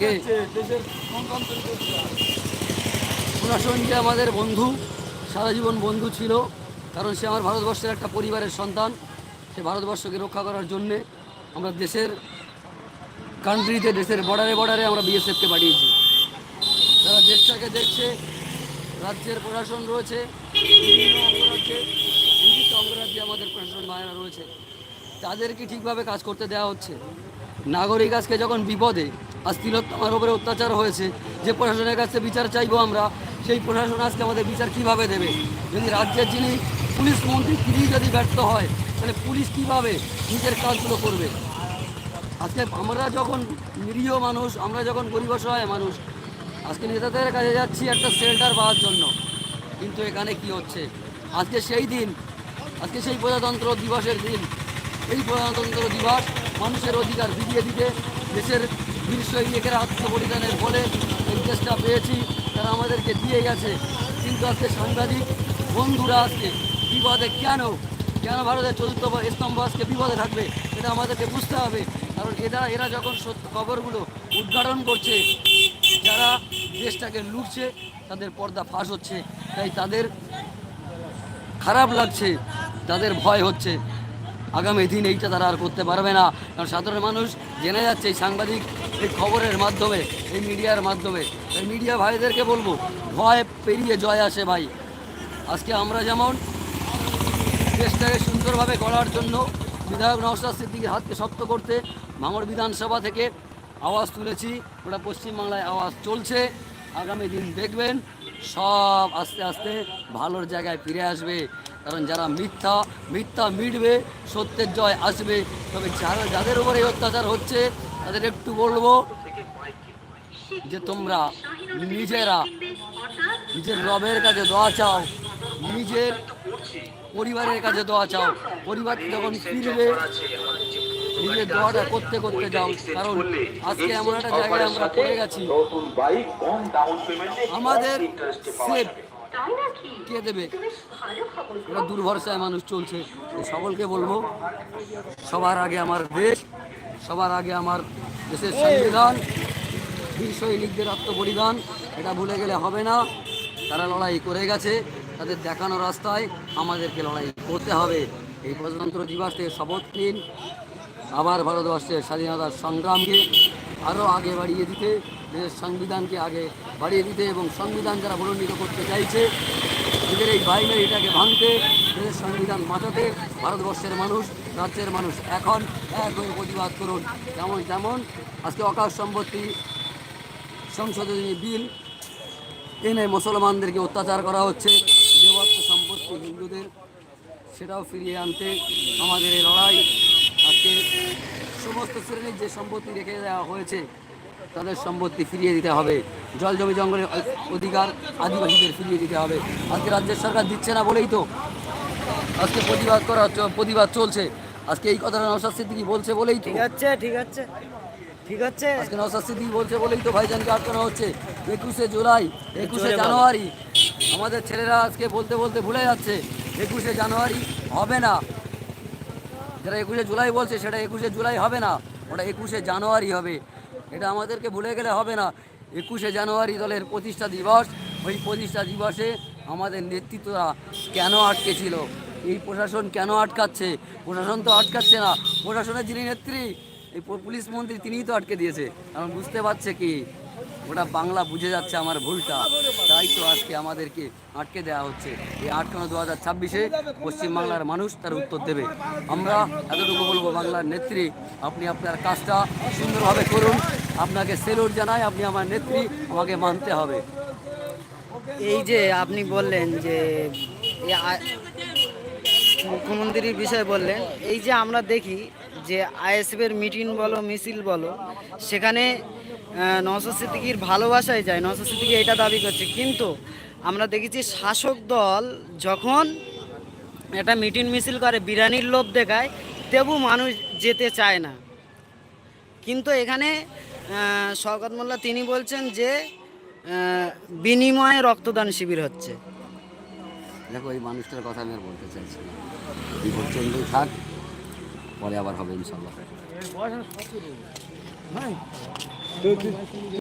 কে? আমাদের বন্ধু, সারা জীবন বন্ধু ছিল, কারণ সে আমার ভারতবর্ষের একটা পরিবারের সন্তান। সে ভারতবর্ষকে রক্ষা করার জন্যে আমরা দেশের কান্ট্রিতে দেশের বর্ডারে বর্ডারে আমরা বিএসএফকে পাঠিয়েছি। তারা দেশটাকে দেখছে, রাজ্যের প্রশাসন রয়েছে, বিভিন্ন অঙ্গরাজ্যে, বিভিন্ন আমাদের প্রশাসন ভাইরা রয়েছে। তাদেরকে ঠিকভাবে কাজ করতে দেওয়া হচ্ছে। নাগরিক আজকে যখন বিপদে আজ তিলোত্তমার উপরে অত্যাচার হয়েছে। যে প্রশাসনের কাছে বিচার চাইব আমরা, সেই প্রশাসন আজকে আমাদের বিচার কীভাবে দেবে? যদি রাজ্যের যিনি পুলিশ মন্ত্রী, তিনি যদি ব্যর্থ হয়, তাহলে পুলিশ কীভাবে নিজের কাজগুলো করবে? আজকে আমরা যখন নিরীহ মানুষ, আমরা যখন গরিব অসহায় মানুষ, আজকে নেতাদের কাছে যাচ্ছি একটা শেল্টার পাওয়ার জন্য। কিন্তু এখানে কি হচ্ছে? আজকে সেই দিন, আজকে সেই প্রজাতন্ত্র দিবসের দিন। এই প্রজাতন্ত্র দিবস মানুষের অধিকার ফিরিয়ে দিতে দেশের বীর সৈনিকের আত্মবলিদানের ফলে এই পেয়েছি। তারা আমাদেরকে দিয়ে গেছে। কিন্তু আজকে সাংবাদিক, বন্ধুরা আজকে বিপদে কেন? কেন ভারতের চতুর্থ স্তম্ভ আজকে বিপদে থাকবে? এটা আমাদেরকে বুঝতে হবে। কারণ এরা এরা যখন খবরগুলো উদ্ঘাটন করছে, যারা দেশটাকে লুটছে, তাদের পর্দা ফাঁস হচ্ছে। তাই তাদের খারাপ লাগছে, তাদের ভয় হচ্ছে। আগামী দিন এইটা তারা আর করতে পারবে না। কারণ সাধারণ মানুষ জেনে যাচ্ছে এই সাংবাদিক এই খবরের মাধ্যমে, এই মিডিয়ার মাধ্যমে। এই মিডিয়া ভাইদেরকে বলব, ভয় পেরিয়ে জয় আসে ভাই। আজকে আমরা যেমন দেশটাকে সুন্দরভাবে গড়ার জন্য বিধায়ক নওশাদ সিদ্দিকির হাতকে শক্ত করতে ভাঙড় বিধানসভা থেকে আওয়াজ তুলেছি ওটা পশ্চিমবাংলায় আওয়াজ চলছে। আগামী দিন দেখবেন, সব আস্তে আস্তে ভালোর জায়গায় ফিরে আসবে। কারণ যারা মিথ্যা মিথ্যা মিটবে সত্যের জয় আসবে তবে যারা যাদের উপরে অত্যাচার হচ্ছে তাদের একটু বলব যে তোমরা নিজেরা নিজের রবের কাছে দোয়া চাও নিজের পরিবারের কাছে দোয়া চাও। পরিবার যখন ফিরবে নিজের দোয়াটা করতে করতে যাও। কারণ আজকে এমন একটা জায়গায় আমরা পড়ে গেছি। আমাদের সেফ কে দেবে? এটা দুর্ভরসায় মানুষ চলছে। সকলকে বলব সবার আগে আমার দেশ সবার আগে আমার দেশের সংবিধান বীর সৈনিকদের আত্মবলিদান এটা ভুলে গেলে হবে না। তারা লড়াই করে গেছে তাদের দেখানো রাস্তায় আমাদেরকে লড়াই করতে হবে। এই প্রজাতন্ত্র দিবস থেকে শপথ নিন আবার ভারতবর্ষের স্বাধীনতার সংগ্রামকে আরও আগে বাড়িয়ে দিতে দেশের সংবিধানকে আগে বাড়িয়ে দিতে এবং সংবিধান যারা বলন্ডিত করতে চাইছে এদের এই বাইরে এটাকে ভাঙতে দেশের সংবিধান বাঁচাতে ভারতবর্ষের মানুষ, রাজ্যের মানুষ এখন এক হয়ে প্রতিবাদ করুন। যেমন যেমন আজকে অকাশ সম্পত্তি সংশোধনী বিল এনে মুসলমানদেরকে অত্যাচার করা হচ্ছে দেবত্ব সম্পত্তি হিন্দুদের, সেটাও ফিরিয়ে আনতে আমাদের এই লড়াই আজকে সমস্ত শ্রেণির যে সম্পত্তি রেখে দেওয়া হয়েছে তাদের সম্পত্তি ফিরিয়ে দিতে হবে। জল জমি জঙ্গলের অধিকার আদিবাসীদের ফিরিয়ে দিতে হবে। আজকে রাজ্যের সরকার দিচ্ছে না বলেই তো আজকে প্রতিবাদ করা প্রতিবাদ চলছে। আজকে এই কথাটা নওশাদ সিদ্দিকি বলছে বলেই তো। ঠিক আছে ঠিক আছে ঠিক আছে। আজকে নওশাদ সিদ্দিকি বলছে বলেই তো ভাইজানকে আটকানো হচ্ছে। একুশে জুলাই একুশে জানুয়ারি। আমাদের ছেলেরা আজকে বলতে বলতে ভুলে যাচ্ছে একুশে জানুয়ারি হবে না। যারা একুশে জুলাই বলছে সেটা একুশে জুলাই হবে না ওটা একুশে জানুয়ারি হবে। এটা আমাদেরকে ভুলে গেলে হবে না। একুশে জানুয়ারি দলের প্রতিষ্ঠা দিবস। ওই প্রতিষ্ঠা দিবসে আমাদের নেতৃত্বরা কেন আটকে ছিল এই প্রশাসন কেন আটকাচ্ছে? প্রশাসন তো আটকাচ্ছে না। প্রশাসনের যিনি নেত্রী, এই পুলিশ মন্ত্রী, তিনিই তো আটকে দিয়েছে। কারণ বুঝতে পারছে কি, ওটা বাংলা বুঝে যাচ্ছে আমার ভুলটা। তাই তো আজকে আমাদেরকে আটকে দেওয়া হচ্ছে। এই আটকানো দু হাজার ছাব্বিশে পশ্চিমবাংলার মানুষ তার উত্তর দেবে। আমরা এতটুকু বলব, বাংলার নেত্রী, আপনি আপনার কাজটা সুন্দরভাবে করুন। আপনাকে সেলুট জানাই, আপনি আমার নেত্রী, আমাকে মানতে হবে। এই যে আপনি বললেন যে মুখ্যমন্ত্রীর বিষয়ে বললেন, এই যে আমরা দেখি যে আইএসএফের মিটিং বলো, মিছিল বলো, সেখানে নশো সিদ্দিকির ভালোবাসায় যায়। নশো সিদ্দিকি এটা দাবি করছে। কিন্তু আমরা দেখেছি শাসক দল যখন একটা মিটিং মিছিল করে বিরিয়ানির লোভ দেখায়, তবু মানুষ যেতে চায় না। কিন্তু এখানে শওকত মোল্লা তিনি বলছেন যে বিনিময়ে রক্তদান শিবির হচ্ছে। দেখো এই মানুষটার কথা আমি আর বলতে চাইছি না। থাক পরে আবার হবে ইনশাল্লাহ তো